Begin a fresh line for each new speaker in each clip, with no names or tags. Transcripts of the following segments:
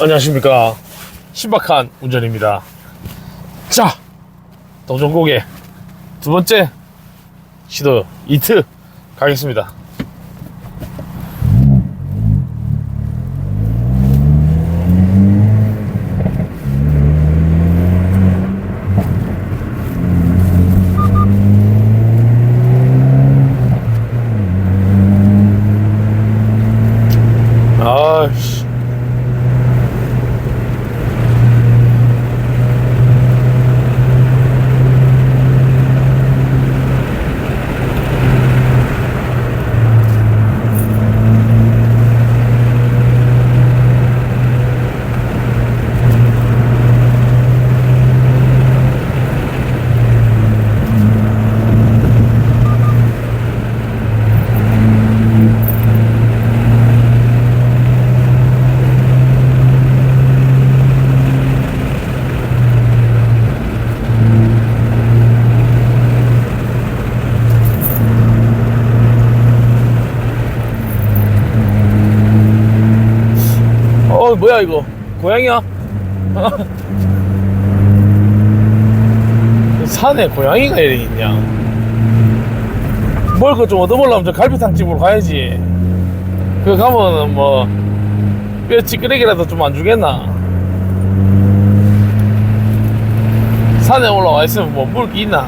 안녕하십니까. 신박한 운전입니다. 자 동전고개 두 번째 시도 이트 가겠습니다 아씨 어 뭐야 이거? 고양이야? 산에 고양이가 이렇게 있냐? 뭘그좀 얻어보려면 저 갈비탕 집으로 가야지. 그 가면 뭐 뼈 찌끄레기라도 좀 안 주겠나? 산에 올라와 있으면 뭐 물기 있나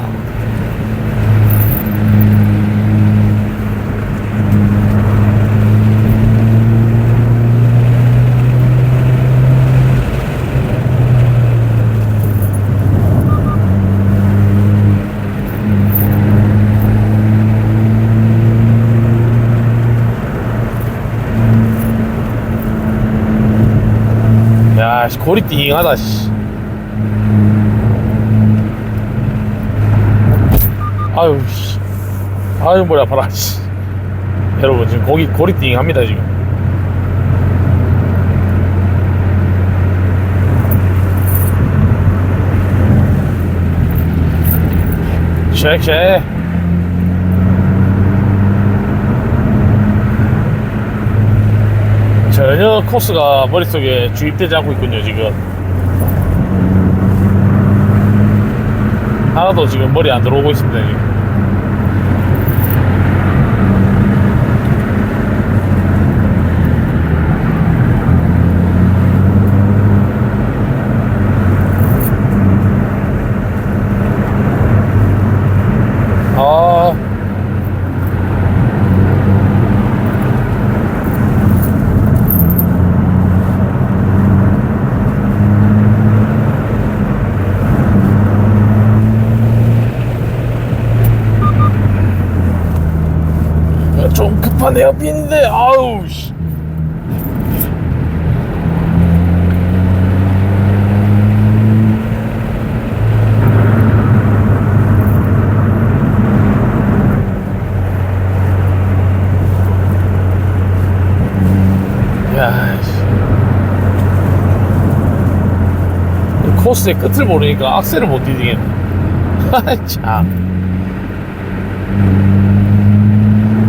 야, 씨, 고리 띵하다, 씨. 아유, 씨. 아유, 머리 아파라, 씨. 여러분, 지금 고기, 고리 띵합니다, 지금. 쉐, 쉐. 전혀 코스가 머릿속에 주입되지 않고 있군요, 지금. 하나도 지금 머리 안 들어오고 있습니다, 지금. 아, 좀 급한 에어핀인데, 아우, 씨. 코스의 끝을 모르니까 악셀을 못 디디겠네. 참.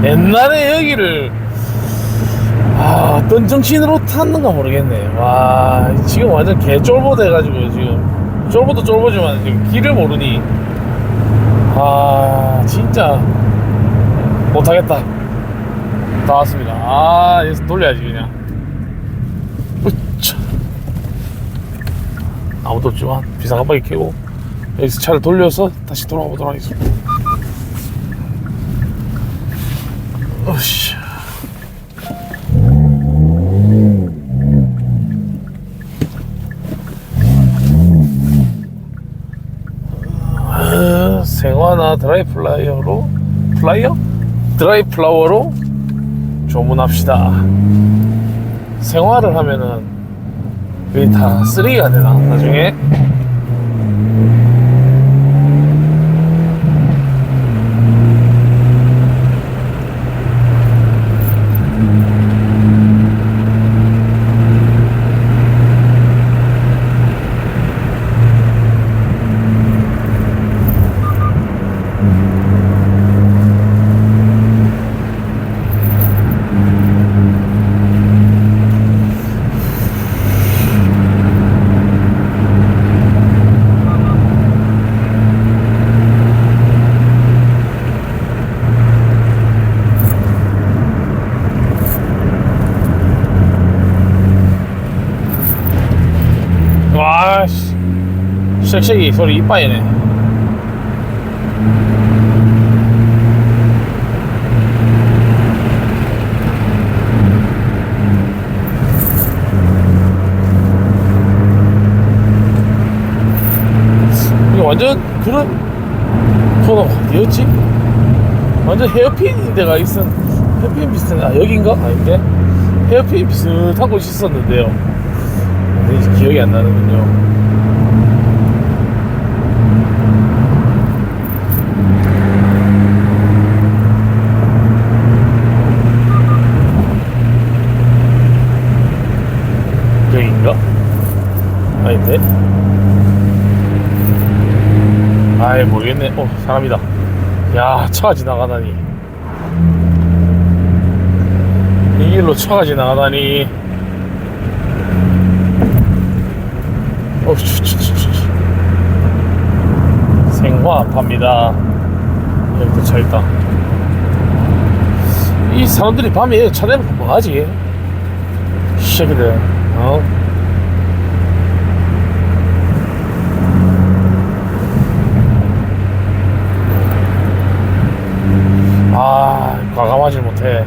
옛날에 여기를 아, 어떤 정신으로 탔는가 모르겠네. 와, 지금 완전 개쫄보 돼가지고 지금 쫄보도 쫄보지만 지금 길을 모르니 아, 진짜 못하겠다. 다 왔습니다. 아, 여기서 돌려야지 그냥. 으차. 아무도 없지만 비상 깜빡이 켜고 여기서 차를 돌려서 다시 돌아가 보도록 하겠습니다. 어씨. 아, 생화나 드라이 플라이어로 플라이어? 드라이 플라워로 주문합시다. 생화를 하면은 그게 다 쓰레기가 되나 나중에? 쉑쉑이 소리 이빠이네. 이게 완전 그런 코너가 어디였지? 완전 헤어핀 데가 있었 헤어핀 비슷한 아 여긴가? 아닌데 헤어핀 비슷한 곳이 있었는데요. 기억이 안 나는군요 여긴가? 아닌데? 아이 모르겠네. 어 사람이다. 야 차가 지나가다니. 이 길로 차가 지나가다니. 어 추추추추 생화합니다. 여기도 차 있다. 이 사람들이 밤에 차 대면 뭐하지? 새끼들 어? 아, 과감하지 못해.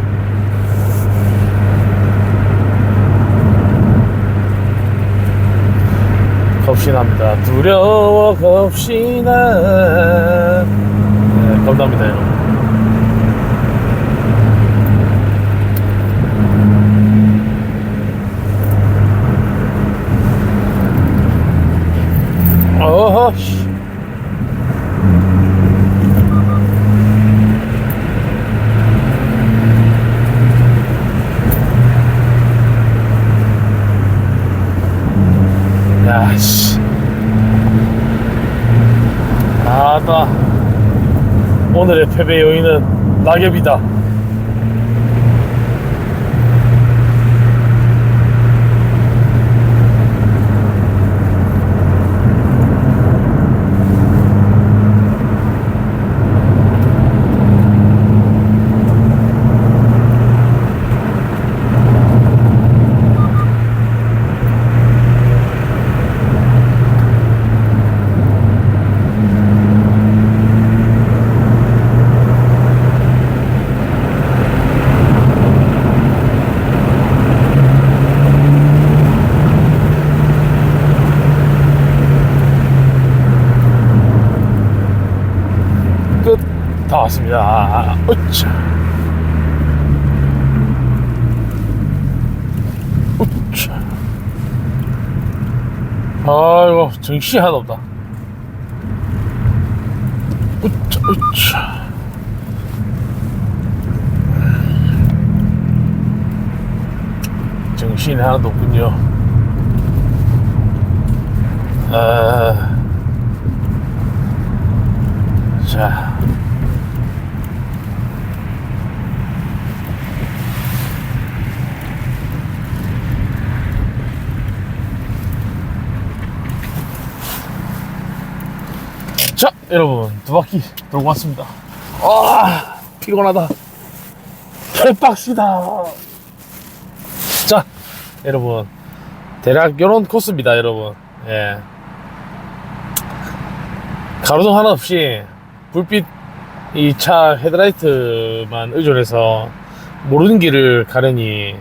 겁신합니다. 두려워 겁신아. 네, 겁납니다, 여러분. 어허, 씨. 야, 씨. 오늘의 패배 요인은 낙엽이다. 끝. 다 왔습니다. 으쌰. 으쌰. 아이고, 정신이 하나도 없다. 으쌰, 으쌰. 정신이 하나도 없군요. 아, 자. 자, 여러분, 두 바퀴 돌고 왔습니다. 아, 피곤하다. 개빡시다. 자, 여러분, 대략 요런 코스입니다, 여러분. 예. 가로등 하나 없이 불빛 이 차 헤드라이트만 의존해서 모르는 길을 가려니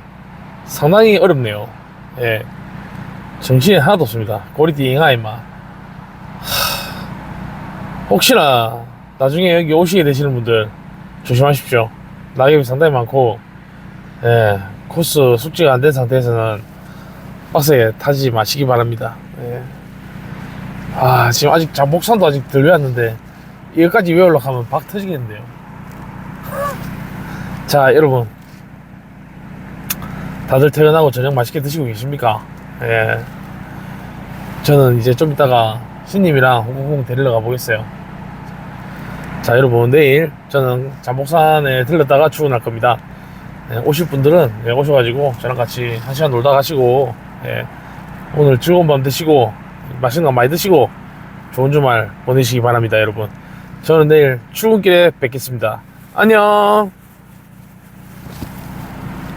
상당히 어렵네요. 예. 정신이 하나도 없습니다. 꼬리 띵하 임마. 혹시나 나중에 여기 오시게 되시는 분들 조심하십시오. 낙엽이 상당히 많고, 예, 코스 숙지가 안 된 상태에서는 빡세게 타지 마시기 바랍니다. 예. 아, 지금 아직 잠복산도 아직 덜 외웠는데, 이거까지 외우려고 하면 박 터지겠는데요. 자, 여러분. 다들 퇴근하고 저녁 맛있게 드시고 계십니까? 예. 저는 이제 좀 이따가 신님이랑 홍콩 데리러 가보겠어요. 자, 여러분, 내일 저는 잠복산에 들렀다가 출근할 겁니다. 예, 오실 분들은 예, 오셔가지고 저랑 같이 한 시간 놀다 가시고, 예, 오늘 즐거운 밤 되시고, 맛있는 거 많이 드시고, 좋은 주말 보내시기 바랍니다, 여러분. 저는 내일 출근길에 뵙겠습니다. 안녕!